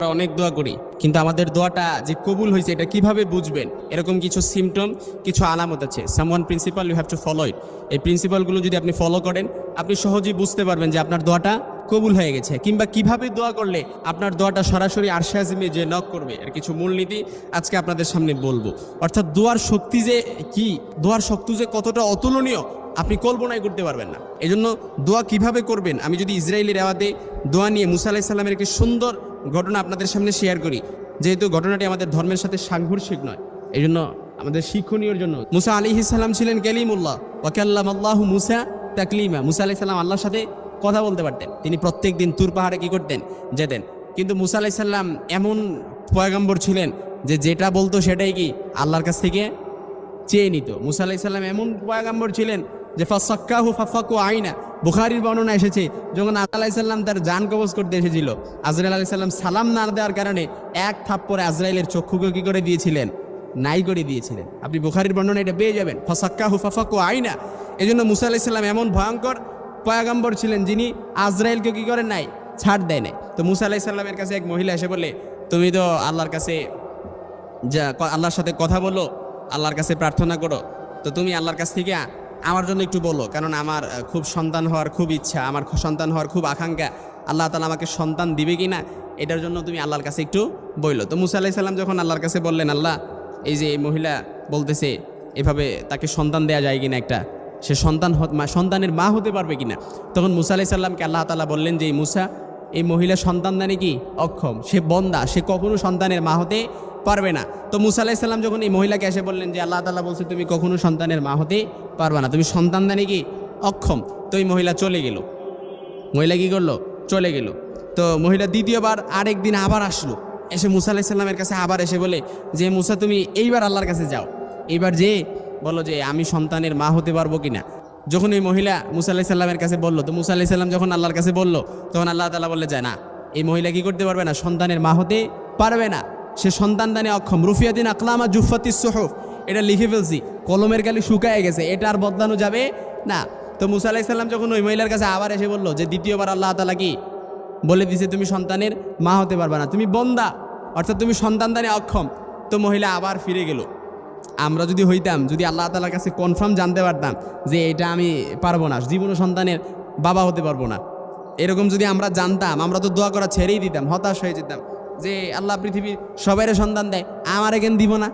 আমরা অনেক দোয়া করি, কিন্তু আমাদের দোয়াটা যে কবুল হয়েছে, এটা কীভাবে বুঝবেন? এরকম কিছু সিমটম কিছু আলামত আছে। Someone principal you have to follow it এই প্রিন্সিপালগুলো যদি আপনি ফলো করেন, আপনি সহজেই বুঝতে পারবেন যে আপনার দোয়াটা কবুল হয়ে গেছে, কিংবা কীভাবে দোয়া করলে আপনার দোয়াটা সরাসরি আরশাজিমে যে নক করবে, এর কিছু মূলনীতি আজকে আপনাদের সামনে বলব। অর্থাৎ দোয়ার শক্তি যে কি, দোয়ার শক্তি যে কতটা অতুলনীয়, আপনি কল্পনাই করতে পারবেন না। এই জন্য দোয়া কীভাবে করবেন? আমি যদি ইসরায়েলি রেওয়াতে দোয়া নিয়ে মুসা আলাহি সাল্লামের একটি সুন্দর ঘটনা আপনাদের সামনে শেয়ার করি। যেহেতু ঘটনাটি আমাদের ধর্মের সাথে সাংঘর্ষিক নয় এই জন্য আমাদের শিক্ষণীয়র জন্য। মুসা আলি ইসাল্লাম ছিলেন কালিমুল্লাহ ওয়াকাল্লাম আল্লাহ মুসা তাকলিমা। মুসা আলাহি সাল্লাম আল্লাহর সাথে কথা বলতে পারতেন। তিনি প্রত্যেক দিন তুর পাহাড়ে কি করতেন? যেতেন। কিন্তু মুসা আলাহি সাল্লাম এমন পয়গম্বর ছিলেন যে যেটা বলতো সেটাই কি আল্লাহর কাছ থেকে চেয়ে নিত। মুসা আলাহি সাল্লাম এমন পয়গাম্বর ছিলেন যে ফাসাক্কাহু ফাফাকু আইনা। বুখারির বর্ণনা এসেছে, যখন আল্লাহ সাল্লাম তার জান কবজ করতে এসেছিল, আজরাইল আলাহি সাল্লাম সালাম না দেওয়ার কারণে এক থাপ্পড়ে আজরাইলের চক্ষুকে কী করে দিয়েছিলেন? নাই করে দিয়েছিলেন। আপনি বুখারির বর্ণনা এটা পেয়ে যাবেন। ফাসাক্কাহু ফাফাকু আইনা। এই জন্য মুসা আলাহি সাল্লাম এমন ভয়ঙ্কর পয়াগম্বর ছিলেন যিনি আজরাইলকে কী করেন নাই? ছাড় দেয় নাই। তো মুসা আলাহি সাল্লামের কাছে এক মহিলা এসে বলে তুমি তো আল্লাহর কাছে যা আল্লাহর সাথে কথা বলো, আল্লাহর কাছে প্রার্থনা করো। তো তুমি আল্লাহর কাছ থেকে আমার জন্য একটু বলো, কারণ আমার খুব সন্তান হওয়ার খুব ইচ্ছা, আমার সন্তান হওয়ার খুব আকাঙ্ক্ষা। আল্লাহ তালা আমাকে সন্তান দিবে কি না এটার জন্য তুমি আল্লাহর কাছে একটু বইলো। তো মুসা আলাহি সাল্লাম যখন আল্লাহর কাছে বললেন, আল্লাহ, এই যে এই মহিলা বলতেছে, এভাবে তাকে সন্তান দেয়া যায় কিনা একটা? সে সন্তান সন্তানের মা হতে পারবে কিনা? তখন মুসা আলাহি সাল্লামকে আল্লাহ তালা বললেন যে, এই মুসা এই মহিলা সন্তান দানে কি? অক্ষম। সে বন্দা। সে কখনো সন্তানের মা হতে পারবে না। তো মুসা আলাহিসাল্লাম যখন এই মহিলাকে এসে বললেন যে, আল্লাহ তালা বলছে, তুমি কখনো সন্তানের মা হতে পারবে না। তুমি সন্তান দানে কি? অক্ষম। তো এই মহিলা চলে গেল। মহিলা কি করল? চলে গেল। তো মহিলা দ্বিতীয়বার আরেক দিন আবার আসলো। এসে মুসা আলাহিসাল্লামের কাছে আবার এসে বলে যে, মুসা, তুমি এইবার আল্লাহর কাছে যাও। এইবার যে বলো যে, আমি সন্তানের মা হতে পারব কিনা? যখন এই মহিলা মুসা আলাহি সাল্লামের কাছে বলল, তো মুসা আলাহি সাল্লাম যখন আল্লাহর কাছে বলল, তখন আল্লাহ তালা বললে, যায় না। এই মহিলা কি করতে পারবে না? সন্তানের মা হতে পারবে না। সে সন্তান দানে অক্ষম। রুফিয়াদিন আকলামা জুফাতি সোহফ। এটা লিখে ফেলছি। কলমের গালি শুকায় গেছে। এটা আর বদলানো যাবে না। তো মুসা আলাহি সাল্লাম যখন ওই মহিলার কাছে আবার এসে বলল যে, দ্বিতীয়বার আল্লাহ তালা কি? বলে দিছে, তুমি সন্তানের মা হতে পারবে না। তুমি বন্দা। অর্থাৎ তুমি সন্তান দানে অক্ষম। তো মহিলা আবার ফিরে গেল। আমরা যদি হইতাম, যদি আল্লাহ তালার কাছে কনফার্ম জানতে পারতাম যে এটা আমি পারব না, জীবন সন্তানের বাবা হতে পারব না। এরকম যদি আমরা জানতাম, আমরা তো দোয়া করা ছেড়েই দিতাম, হতাশ হয়ে যেতাম যে আল্লাহ পৃথিবীর সবাইরে সন্তান দেয়, আমার কেন দিব না?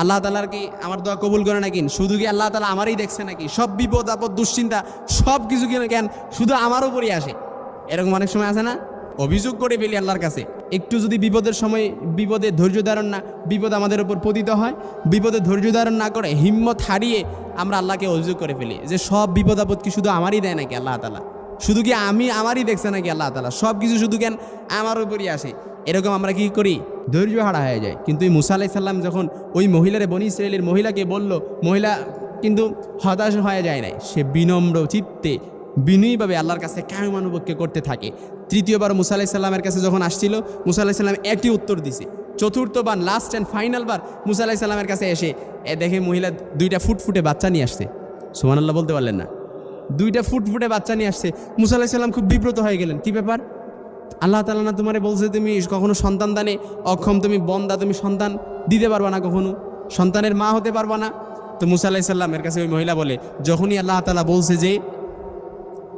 আল্লাহ তালার কি আমার দোয়া কবুল করে নাকি? শুধু কি আল্লাহ তালা আমারই দেখছে নাকি? সব বিপদ আপদ, দুশ্চিন্তা, সব কিছু কেন? শুধু আমার উপরই আসে। এরকম অনেক সময় আছে না? অভিযোগ করে ফেলি আল্লাহর কাছে। একটু যদি বিপদের সময় বিপদে ধৈর্য ধারণ না, বিপদ আমাদের উপর পতিত হয়, বিপদে ধৈর্য ধারণ না করে হিম্মত হারিয়ে আমরা আল্লাহকে অভিযোগ করে ফেলি। যে সব বিপদ আপদ কি শুধু আমারই দেয় নাকি আল্লাহ তালা শুধু কি আমি আমারই দেখছে নাকি আল্লাহ তালা সব কিছু শুধু কেন আমার উপরই আসে। এরকম আমরা কি করি? ধৈর্য হারা হয়ে যায়। কিন্তু এই মুসা আলাহি সাল্লাম যখন ওই মহিলারে, বনি ইসরায়েলের মহিলাকে বলল, মহিলা কিন্তু হতাশ হয়ে যায় নাই। সে বিনম্র চিত্তে বিনয়ীভাবে আল্লাহর কাছে কায়মানুবক্কে করতে থাকে। তৃতীয়বার মুসা আলাহি সাল্লামের কাছে যখন আসছিল, মুসা আলাহি সাল্লাম একটি উত্তর দিছে। চতুর্থবার লাস্ট অ্যান্ড ফাইনাল বার মুসা আলাহি সাল্লামের কাছে এসে এ দেখে মহিলা দুইটা ফুটফুটে বাচ্চা নিয়ে আসছে। সুমান আল্লাহ বলতে পারলেন না। দুইটা ফুটফুটে বাচ্চা নিয়ে আসছে। মুসা আলাহি সাল্লাম খুব বিব্রত হয়ে গেলেন। কি ব্যাপার? আল্লাহ তালা না তোমারে বলছে তুমি কখনো সন্তান দানে অক্ষম, তুমি বন্দা, তুমি সন্তান দিতে পারবা না কখনো? সন্তানের মা হতে পারবা না। তো মুসা আলাহি সাল্লামের কাছে ওই মহিলা বলে, যখনই আল্লাহ তালা বলছে যে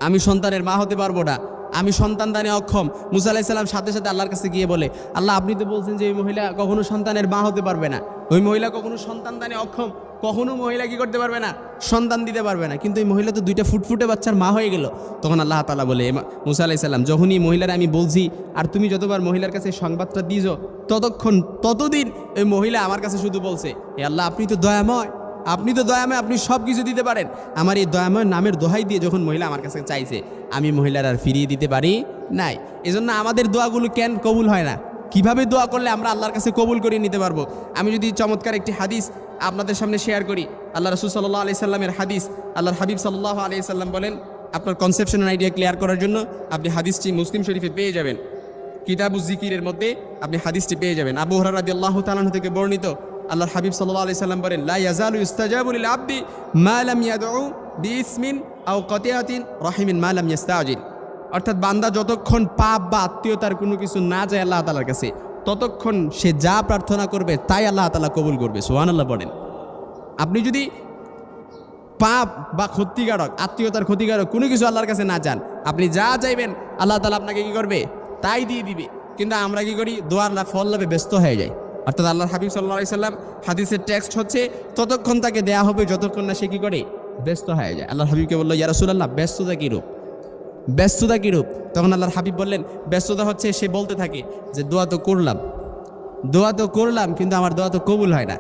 আমি সন্তানের মা হতে পারব না। আমি সন্তান দানে অক্ষম। মুসা আলাহিসাল্লাম সাথে সাথে আল্লাহর কাছে গিয়ে বলে, আল্লাহ, আপনি তো বলছেন যে ওই মহিলা কখনো সন্তানের মা হতে পারবে না। ওই মহিলা কখনো সন্তান দানে অক্ষম। কখনো মহিলা কি করতে পারবে না? সন্তান দিতে পারবে না। কিন্তু এই মহিলা তো দুইটা ফুটফুটে বাচ্চার মা হয়ে গেল। তখন আল্লাহ তালা বলে "এমা- মুসা আলাইসাল্লাম যখনই মহিলার আমি বলছি, আর তুমি যতবার মহিলার কাছে সংবাদটা দিছো ততক্ষণ, ততদিন ওই মহিলা আমার কাছে শুধু বলছে এ আল্লাহ, আপনি তো দয়াময়। আপনি তো দয়াময়, আপনি সব কিছু দিতে পারেন। আমার এই দয়াময় নামের দোহাই দিয়ে যখন মহিলা আমার কাছে চাইছে, আমি মহিলার আর ফিরিয়ে দিতে পারি নাই। এজন্য আমাদের দোয়াগুলো কেন কবুল হয় না? কীভাবে দোয়া করলে আমরা আল্লাহর কাছে কবুল করে নিতে পারব? আমি যদি চমৎকার একটি হাদিস আপনাদের সামনে শেয়ার করি। আল্লাহ রসুল সাল্লাহ আলি সাল্লামের হাদিস, আল্লাহর হাবিব সাল্লাহ আলি সাল্লাম বলেন, আপনার কনসেপশন আইডিয়া ক্লিয়ার করার জন্য আপনি হাদিসটি মুসলিম শরীফে পেয়ে যাবেন। কিতাবু জিকিরের মধ্যে আপনি হাদিসটি পেয়ে যাবেন। আবু হরার রাদি আল্লাহ তালান থেকে বর্ণিত আল্লাহর হাবিব সাল্লাম বলেন, লা ইয়াজালু ইস্তাজাবুল আব্দি মা লাম ইয়াদউ বিইসমিন আও কতিয়াতিন রাহিমিন মা লাম ইয়াস্তাজিল অর্থাৎ বান্দা যতক্ষণ পাপ বা আত্মীয়তার কোনো কিছু না যায় আল্লাহ তালার কাছে, ততক্ষণ সে যা প্রার্থনা করবে তাই আল্লাহ তালা কবুল করবে সোহান আল্লাহ বলেন। আপনি যদি পাপ বা ক্ষতিকারক, আত্মীয়তার ক্ষতিকারক কোনো কিছু আল্লাহর কাছে না যান আপনি যা চাইবেন আল্লাহ তালা আপনাকে কি করবে? তাই দিয়ে দিবে। কিন্তু আমরা কি করি? দোয়ার ফল লাভে ব্যস্ত হয়ে যাই। অর্থাৎ আল্লাহ হাবিব সাল্লাহ সাল্লাম হাদিসের টেক্সট হচ্ছে, ততক্ষণ তাকে দেয়া হবে, যতক্ষণ না সে কী করে? ব্যস্ত হয়ে যায়। আল্লাহ হাবিবকে বলল ইয়ারসুল্লাহ ব্যস্ততা কীরূপ ব্যস্ততা কীরূপ তখন আল্লাহর হাবিব বললেন, ব্যস্ততা হচ্ছে সে বলতে থাকে যে, দোয়া তো করলাম। দোয়া তো করলাম, কিন্তু আমার দোয়া তো কবুল হয় না।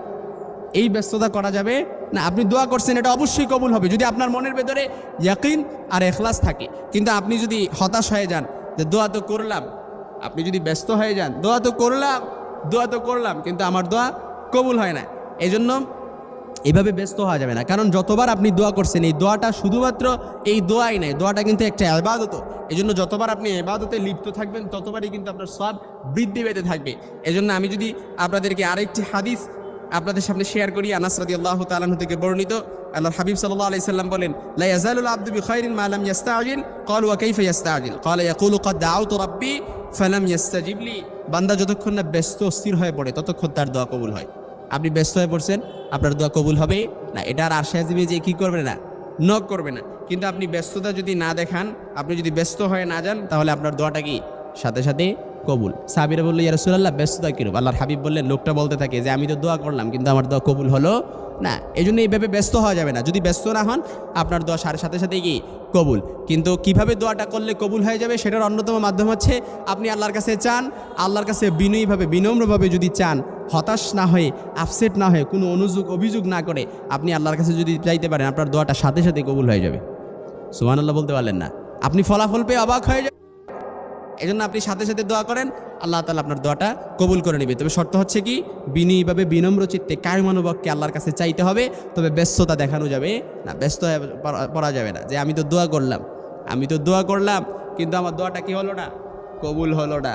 এই ব্যস্ততা করা যাবে না, আপনি দোয়া করছেন, এটা অবশ্যই কবুল হবে। যদি আপনার মনের ভেতরে ইয়াকিন আর এখলাস থাকে, কিন্তু আপনি যদি হতাশ হয়ে যান যে, দোয়া তো করলাম। আপনি যদি ব্যস্ত হয়ে যান, দোয়া তো করলাম। দোয়া তো করলাম, কিন্তু আমার দোয়া কবুল হয় না এই জন্য এভাবে ব্যস্ত হওয়া যাবে না। কারণ যতবার আপনি দোয়া করছেন, এই দোয়াটা শুধুমাত্র এই দোয়াই নাই, দোয়াটা কিন্তু একটা আবাদত এই জন্য যতবার আপনি এবাদতে লিপ্ত থাকবেন, ততবারই কিন্তু আপনার সব বৃদ্ধি পেতে থাকবে। এই জন্য আমি যদি আপনাদেরকে আরেকটি হাদিস আপনাদের সামনে শেয়ার করি, আনাস রাদি আল্লাহ তালাহ থেকে বর্ণিত। আল্লাহ হাবিব সাল্লাম বলেন, লা ইয়াজালুল আব্দু বিখাইরিন মা লাম ইয়াস্তাজিল। বান্দা যতক্ষণ না ব্যস্ত স্থির হয়ে পড়ে, ততক্ষণ তার দোয়া কবুল হয়। আপনি ব্যস্ত হয়ে পড়ছেন, আপনার দোয়া কবুল হবে না। এটা আর আশ্বাস দিবে যে কি করবে না, নক করবে না। কিন্তু আপনি ব্যস্ততা যদি না দেখান, আপনি যদি ব্যস্ত হয়ে না যান, তাহলে আপনার দোয়াটা কি? সাথে সাথে কবুল। সাবিরা বলল, ইয়া রসুল্লাহ ব্যস্ততা কিরূপ? আল্লাহর হাবিব বললেন, লোকটা বলতে থাকে যে, আমি তো দোয়া করলাম, কিন্তু আমার দোয়া কবুল হলো না। এই জন্য এইভাবে ব্যস্ত হওয়া যাবে না। যদি ব্যস্ত না হন, আপনার দোয়া সাথে সাথে সাথে কি? কবুল। কিন্তু কীভাবে দোয়াটা করলে কবুল হয়ে যাবে সেটার অন্যতম মাধ্যম হচ্ছে আপনি আল্লাহর কাছে চান, আল্লাহর কাছে বিনয়ীভাবে, বিনম্রভাবে যদি চান, হতাশ না হয়ে আপসেট না হয়ে, কোনো অনুযোগ, অভিযোগ না করে আপনি আল্লাহর কাছে যদি চাইতে পারেন, আপনার দোয়াটা সাথে সাথে কবুল হয়ে যাবে। সুমান আল্লাহ বলতে পারলেন না। আপনি ফলাফল পেয়ে অবাক হয়ে যাবেন। এই জন্য আপনি সাথে সাথে দোয়া করেন, আল্লাহ তালা আপনার দোয়াটা কবুল করে নেবে। তবে শর্ত হচ্ছে কি বিনয়ীভাবে বিনম্র চিত্তে কায়মানুবককে আল্লাহর কাছে চাইতে হবে, তবে ব্যস্ততা দেখানো যাবে না, ব্যস্ত পড়া যাবে না। যে আমি তো দোয়া করলাম, আমি তো দোয়া করলাম, কিন্তু আমার দোয়াটা কি হলো না? কবুল হলো না।